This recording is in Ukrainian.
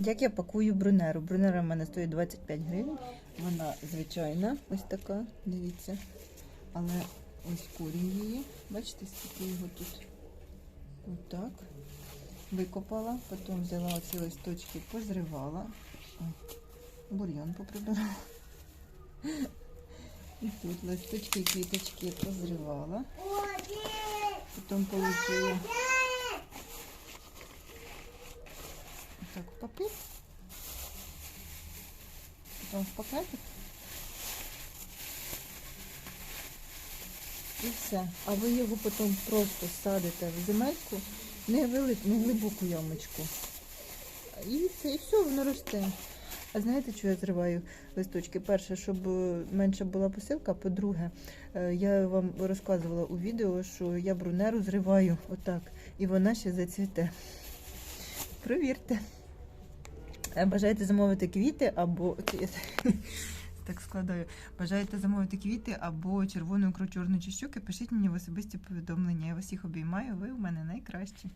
Як я пакую брунеру? Брунера в мене стоїть 25 гривень. Вона звичайна, ось така, дивіться. Але ось корінь її. Бачите, скільки його тут? Отак. Викопала, потім взяла оці листочки, позривала. О, Бур'ян поприбирала. І тут листочки квіточки позривала. Потім положила так в. Потім в пакетик. І все. А ви його потім просто садите в земельку, не велику, не глибоку ямочку. І це, і все, воно росте. А знаєте, що я зриваю листочки? Перше, щоб е, менша була посилка. По-друге, е, я вам розказувала у відео, що я брунеру зриваю отак, і вона ще зацвіте. Провірте. Е, Бажаєте замовити квіти або так складаю. Бажаєте замовити квіти або червону ікру чорну чи щуки, пишіть мені в особисті повідомлення. Я вас всіх обіймаю, ви у мене найкращі.